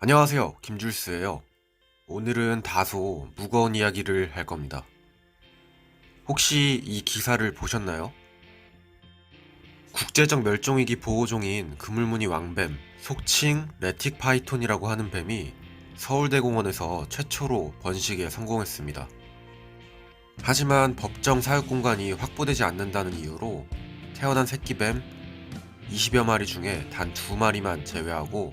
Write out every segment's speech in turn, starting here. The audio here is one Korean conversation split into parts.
안녕하세요. 김줄스예요. 오늘은 다소 무거운 이야기를 할 겁니다. 혹시 이 기사를 보셨나요? 국제적 멸종위기 보호종인 그물무늬 왕뱀, 속칭 레틱 파이톤이라고 하는 뱀이 서울대공원에서 최초로 번식에 성공했습니다. 하지만 법정 사육 공간이 확보되지 않는다는 이유로 태어난 새끼뱀 20여 마리 중에 단 두 마리만 제외하고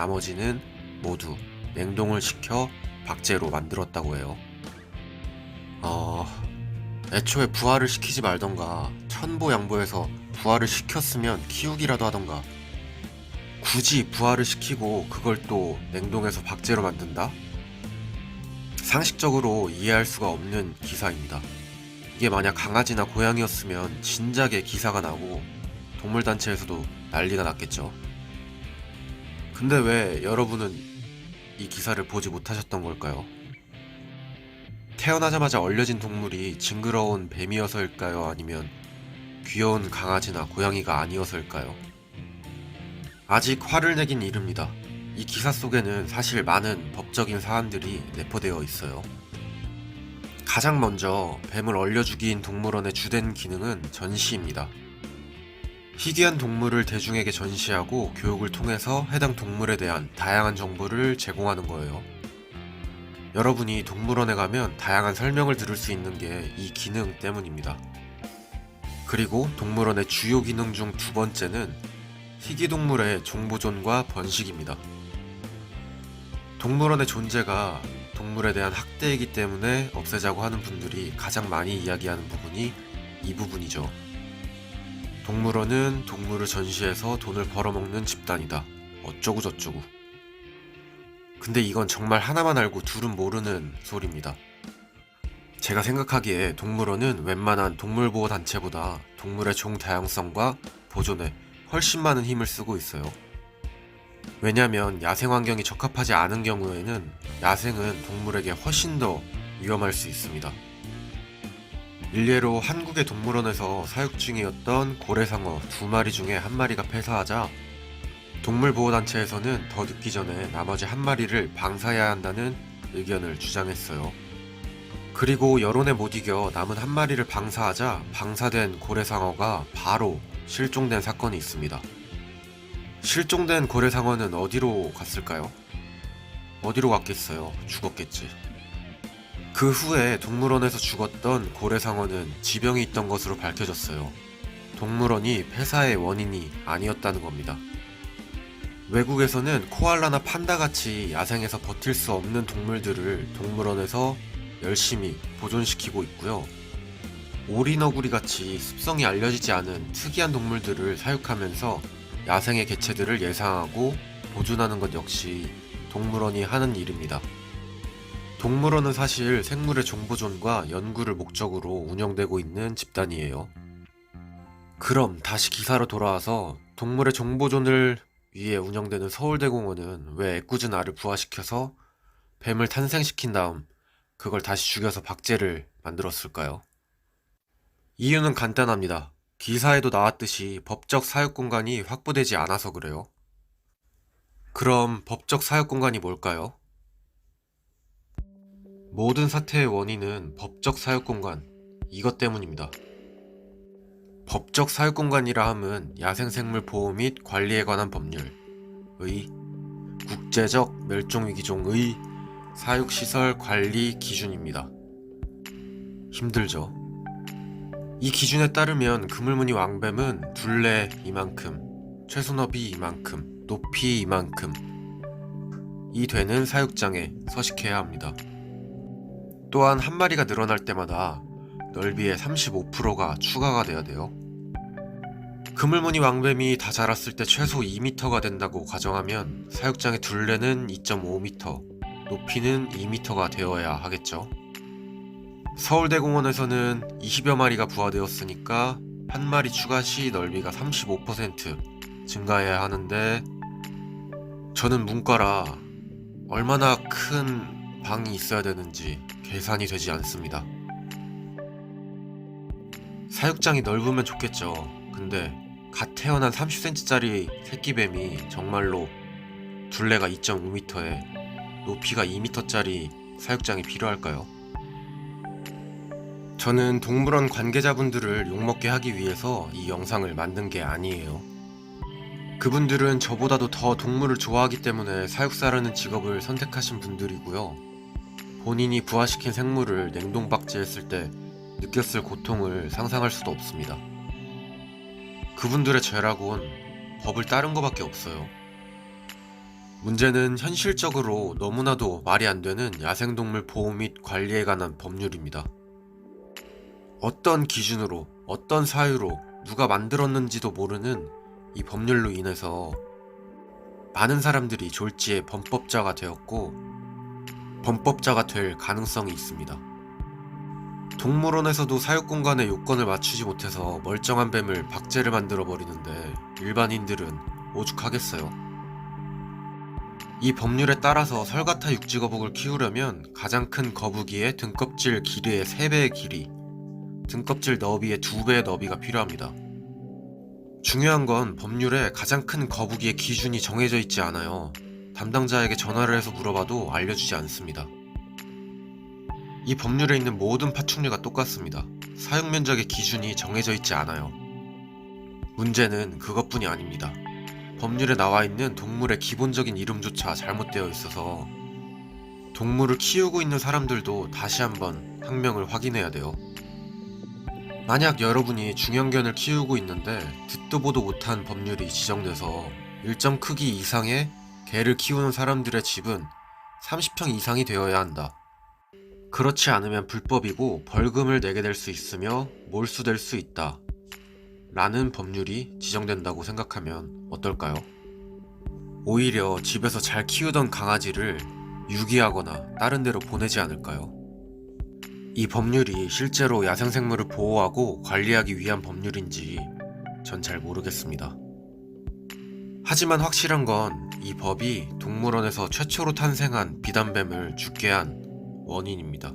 나머지는 모두 냉동을 시켜 박제로 만들었다고 해요. 어, 애초에 부화를 시키지 말던가 천보 양보해서 부화를 시켰으면 키우기라도 하던가 굳이 부화를 시키고 그걸 또 냉동해서 박제로 만든다? 상식적으로 이해할 수가 없는 기사입니다. 이게 만약 강아지나 고양이였으면 진작에 기사가 나고 동물단체에서도 난리가 났겠죠. 근데 왜 여러분은 이 기사를 보지 못하셨던 걸까요? 태어나자마자 얼려진 동물이 징그러운 뱀이어서일까요? 아니면 귀여운 강아지나 고양이가 아니어서일까요? 아직 화를 내긴 이릅니다. 이 기사 속에는 사실 많은 법적인 사안들이 내포되어 있어요. 가장 먼저 뱀을 얼려 죽인 동물원의 주된 기능은 전시입니다. 희귀한 동물을 대중에게 전시하고 교육을 통해서 해당 동물에 대한 다양한 정보를 제공하는 거예요. 여러분이 동물원에 가면 다양한 설명을 들을 수 있는 게 이 기능 때문입니다. 그리고 동물원의 주요 기능 중 두 번째는 희귀 동물의 종보존과 번식입니다. 동물원의 존재가 동물에 대한 학대이기 때문에 없애자고 하는 분들이 가장 많이 이야기하는 부분이 이 부분이죠. 동물원은 동물을 전시해서 돈을 벌어먹는 집단이다. 어쩌고 저쩌고. 근데 이건 정말 하나만 알고 둘은 모르는 소리입니다. 제가 생각하기에 동물원은 웬만한 동물보호 단체보다 동물의 종 다양성과 보존에 훨씬 많은 힘을 쓰고 있어요. 왜냐면 야생 환경이 적합하지 않은 경우에는 야생은 동물에게 훨씬 더 위험할 수 있습니다. 일례로 한국의 동물원에서 사육 중이었던 고래상어 두 마리 중에 한 마리가 폐사하자 동물보호단체에서는 더 늦기 전에 나머지 한 마리를 방사해야 한다는 의견을 주장했어요. 그리고 여론에 못 이겨 남은 한 마리를 방사하자 방사된 고래상어가 바로 실종된 사건이 있습니다. 실종된 고래상어는 어디로 갔을까요? 어디로 갔겠어요? 죽었겠지. 그 후에 동물원에서 죽었던 고래상어는 지병이 있던 것으로 밝혀졌어요. 동물원이 폐사의 원인이 아니었다는 겁니다. 외국에서는 코알라나 판다 같이 야생에서 버틸 수 없는 동물들을 동물원에서 열심히 보존시키고 있고요. 오리너구리 같이 습성이 알려지지 않은 특이한 동물들을 사육하면서 야생의 개체들을 예상하고 보존하는 것 역시 동물원이 하는 일입니다. 동물원은 사실 생물의 정보존과 연구를 목적으로 운영되고 있는 집단이에요. 그럼 다시 기사로 돌아와서 동물의 정보존을 위해 운영되는 서울대공원은 왜 애꿎은 알을 부화시켜서 뱀을 탄생시킨 다음 그걸 다시 죽여서 박제를 만들었을까요? 이유는 간단합니다. 기사에도 나왔듯이 법적 사육 공간이 확보되지 않아서 그래요. 그럼 법적 사육 공간이 뭘까요? 모든 사태의 원인은 법적 사육 공간, 이것 때문입니다. 법적 사육 공간이라 함은 야생생물 보호 및 관리에 관한 법률, 의, 국제적 멸종위기종의 사육시설 관리 기준입니다. 힘들죠. 이 기준에 따르면 그물무늬 왕뱀은 둘레 이만큼, 최소너비 이만큼, 높이 이만큼 이 되는 사육장에 서식해야 합니다. 또한 한 마리가 늘어날 때마다 넓이의 35%가 추가가 돼야 돼요. 그물무늬 왕뱀이 다 자랐을 때 최소 2m가 된다고 가정하면 사육장의 둘레는 2.5m, 높이는 2m가 되어야 하겠죠. 서울대공원에서는 20여 마리가 부화되었으니까 한 마리 추가 시 넓이가 35% 증가해야 하는데 저는 문과라 얼마나 큰 방이 있어야 되는지 계산이 되지 않습니다. 사육장이 넓으면 좋겠죠. 근데 갓 태어난 30cm짜리 새끼뱀이 정말로 둘레가 2.5m에 높이가 2m짜리 사육장이 필요할까요? 저는 동물원 관계자분들을 욕먹게 하기 위해서 이 영상을 만든 게 아니에요. 그분들은 저보다도 더 동물을 좋아하기 때문에 사육사라는 직업을 선택하신 분들이고요. 본인이 부화시킨 생물을 냉동박제했을 때 느꼈을 고통을 상상할 수도 없습니다. 그분들의 죄라곤 법을 따른 것밖에 없어요. 문제는 현실적으로 너무나도 말이 안 되는 야생동물 보호 및 관리에 관한 법률입니다. 어떤 기준으로, 어떤 사유로, 누가 만들었는지도 모르는 이 법률로 인해서 많은 사람들이 졸지에 범법자가 되었고, 범법자가 될 가능성이 있습니다. 동물원에서도 사육 공간의 요건을 맞추지 못해서 멀쩡한 뱀을 박제를 만들어 버리는데 일반인들은 오죽하겠어요. 이 법률에 따라서 설가타 육지거북을 키우려면 가장 큰 거북이의 등껍질 길이의 3배의 길이, 등껍질 너비의 2배의 너비가 필요합니다. 중요한 건 법률에 가장 큰 거북이의 기준이 정해져 있지 않아요. 담당자에게 전화를 해서 물어봐도 알려주지 않습니다. 이 법률에 있는 모든 파충류가 똑같습니다. 사육 면적의 기준이 정해져 있지 않아요. 문제는 그것뿐이 아닙니다. 법률에 나와 있는 동물의 기본적인 이름조차 잘못되어 있어서 동물을 키우고 있는 사람들도 다시 한번 학명을 확인해야 돼요. 만약 여러분이 중형견을 키우고 있는데 듣도 보도 못한 법률이 지정돼서 일정 크기 이상의 개를 키우는 사람들의 집은 30평 이상이 되어야 한다. 그렇지 않으면 불법이고 벌금을 내게 될 수 있으며 몰수될 수 있다. 라는 법률이 지정된다고 생각하면 어떨까요? 오히려 집에서 잘 키우던 강아지를 유기하거나 다른 데로 보내지 않을까요? 이 법률이 실제로 야생생물을 보호하고 관리하기 위한 법률인지 전 잘 모르겠습니다. 하지만 확실한 건 이 법이 동물원에서 최초로 탄생한 비단뱀을 죽게 한 원인입니다.